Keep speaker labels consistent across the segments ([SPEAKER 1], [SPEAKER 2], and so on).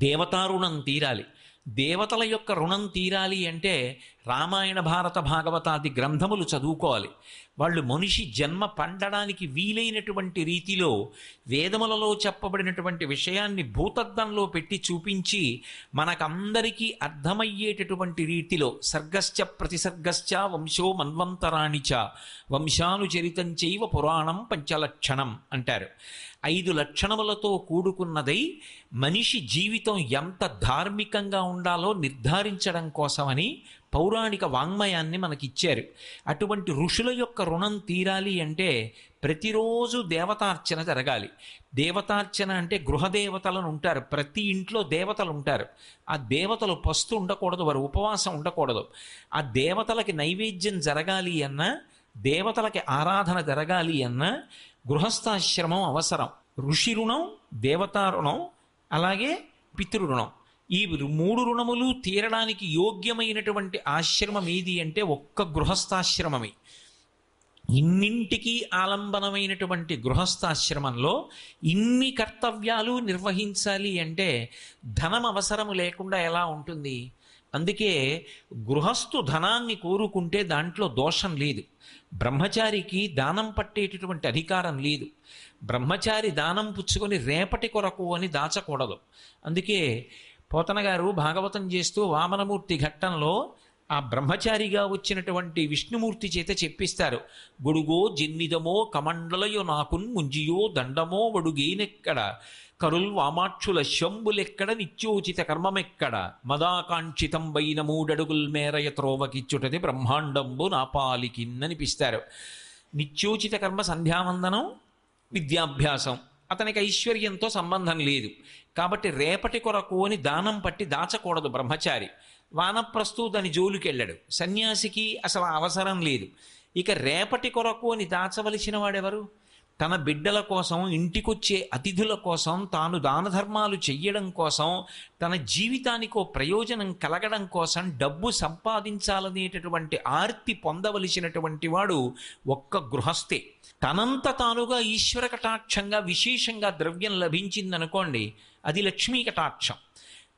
[SPEAKER 1] దేవతా రుణం తీరాలి. దేవతల యొక్క రుణం తీరాలి అంటే రామాయణ భారత భాగవతాది గ్రంథములు చదువుకోవాలి. వాళ్ళు మనిషి జన్మ పండడానికి వీలైనటువంటి రీతిలో వేదములలో చెప్పబడినటువంటి విషయాన్ని భూతద్దంలో పెట్టి చూపించి మనకందరికీ అర్థమయ్యేటటువంటి రీతిలో సర్గశ్చ ప్రతిసర్గశ్చ వంశో మన్వంతరాణిచ వంశానుచరితం చైవ పురాణం పంచలక్షణం అంటారు. ఐదు లక్షణములతో కూడుకున్నదై మనిషి జీవితం ఎంత ధార్మికంగా ఉండాలో నిర్ధారించడం కోసమని పౌరాణిక వాంగ్మయాన్ని మనకిచ్చారు. అటువంటి ఋషుల యొక్క రుణం తీరాలి అంటే ప్రతిరోజు దేవతార్చన జరగాలి. దేవతార్చన అంటే గృహదేవతలను ఉంటారు. ప్రతి ఇంట్లో దేవతలు ఉంటారు. ఆ దేవతలు పస్తు ఉండకూడదు వారు ఉపవాసం ఉండకూడదు. ఆ దేవతలకి నైవేద్యం జరగాలి అన్నా దేవతలకి ఆరాధన జరగాలి అన్నా గృహస్థాశ్రమం అవసరం. ఋషి రుణం దేవతా రుణం అలాగే పితృ రుణం. ఈ మూడు రుణములు తీరడానికి యోగ్యమైనటువంటి ఆశ్రమం ఏది అంటే ఒక్క గృహస్థాశ్రమమే. ఇన్నింటికి ఆలంబనమైనటువంటి గృహస్థాశ్రమంలో ఇన్ని కర్తవ్యాలు నిర్వహించాలి అంటే ధనం అవసరము లేకుండా ఎలా ఉంటుంది? అందుకే గృహస్థు ధనాన్ని కోరుకుంటే దాంట్లో దోషం లేదు. బ్రహ్మచారికి దానం పట్టేటటువంటి అధికారం లేదు. బ్రహ్మచారి దానం పుచ్చుకొని రేపటి కొరకు అని దాచకూడదు. అందుకే పోతన గారు భాగవతం చేస్తూ వామనమూర్తి ఘట్టంలో ఆ బ్రహ్మచారిగా వచ్చినటువంటి విష్ణుమూర్తి చేత చెప్పిస్తారు గొడుగో జిన్నిదమో కమండలయో నాకున్ ముంజియో దండమో వడుగేనెక్కడ? కరుల్ వామాక్షుల శంబులెక్కడ నిత్యోచిత కర్మమెక్కడ? మదాకాంక్షితం బైన మూడడుగుల్ మేరయ త్రోవకిచ్చుటది బ్రహ్మాండంబు నాపాలికిన్ననిపిస్తారు. నిత్యోచిత కర్మ సంధ్యావందనం విద్యాభ్యాసం. అతనికి ఐశ్వర్యంతో సంబంధం లేదు. కాబట్టి రేపటి కొరకు అని దానం పట్టి దాచకూడదు బ్రహ్మచారి. వానప్రస్తు దాని జోలికెళ్ళాడు. సన్యాసికి అసలు అవసరం లేదు. ఇక రేపటి కొరకు అని దాచవలసిన వాడెవరు? తన బిడ్డల కోసం ఇంటికొచ్చే అతిథుల కోసం తాను దాన ధర్మాలు చెయ్యడం కోసం తన జీవితానికి ఓ ప్రయోజనం కలగడం కోసం డబ్బు సంపాదించాలనేటటువంటి ఆర్తి పొందవలసినటువంటి వాడు ఒక్క గృహస్థే. తనంత తానుగా ఈశ్వర కటాక్షంగా విశేషంగా ద్రవ్యం లభించిందనుకోండి అది లక్ష్మీ కటాక్షం.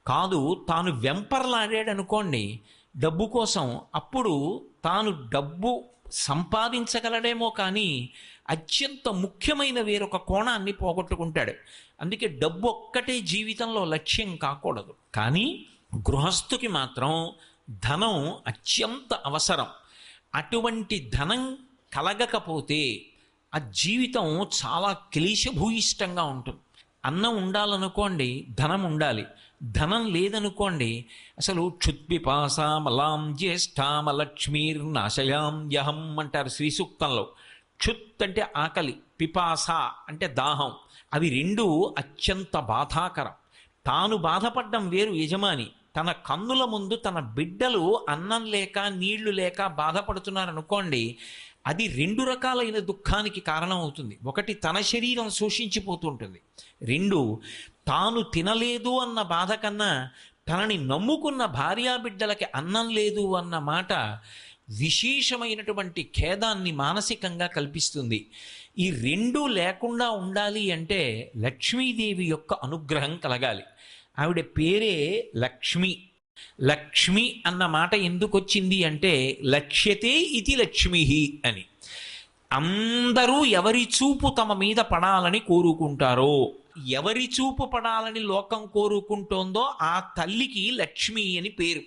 [SPEAKER 1] కాదు తాను వెంపర్లాడాడనుకోండి డబ్బు కోసం అప్పుడు తాను డబ్బు సంపాదించగలడేమో కానీ అత్యంత ముఖ్యమైన వేరొక కోణాన్ని పోగొట్టుకుంటాడు. అందుకే డబ్బు ఒక్కటే జీవితంలో లక్ష్యం కాకూడదు. కానీ గృహస్థుకి మాత్రం ధనం అత్యంత అవసరం. అటువంటి ధనం కలగకపోతే ఆ జీవితం చాలా క్లేశభూయిష్టంగా ఉంటుంది. అన్నం ఉండాలనుకోండి ధనం ఉండాలి. ధనం లేదనుకోండి అసలు క్షుత్పిపాసామలాం మలాం జ్యేష్ఠామ లక్ష్మీర్నాశయాం యహం అంటారు శ్రీ సూక్తంలో క్షుత్ అంటే ఆకలి పిపాస అంటే దాహం. అవి రెండు అత్యంత బాధాకరం. తాను బాధపడ్డం వేరు యజమాని. తన కన్నుల ముందు తన బిడ్డలు అన్నం లేక నీళ్ళు లేక బాధపడుతున్నారనుకోండి అది రెండు రకాలైన దుఃఖానికి కారణం అవుతుంది ఒకటి తన శరీరం శోషించిపోతుంటుంది. రెండు తాను తినలేదు అన్న బాధ కన్నా తనని నమ్ముకున్న భార్యాబిడ్డలకి అన్నం లేదు అన్న మాట విశేషమైనటువంటి ఖేదాన్ని మానసికంగా కల్పిస్తుంది. ఈ రెండు లేకుండా ఉండాలి అంటే లక్ష్మీదేవి యొక్క అనుగ్రహం కలగాలి. ఆవిడ పేరే లక్ష్మి. లక్ష్మి అన్న మాట ఎందుకు వచ్చింది అంటే లక్ష్యతే ఇది లక్ష్మి అని. అందరూ ఎవరి చూపు తమ మీద పడాలని కోరుకుంటారో ఎవరి చూపు పడాలని లోకం కోరుకుంటోందో ఆ తల్లికి లక్ష్మి అని పేరు.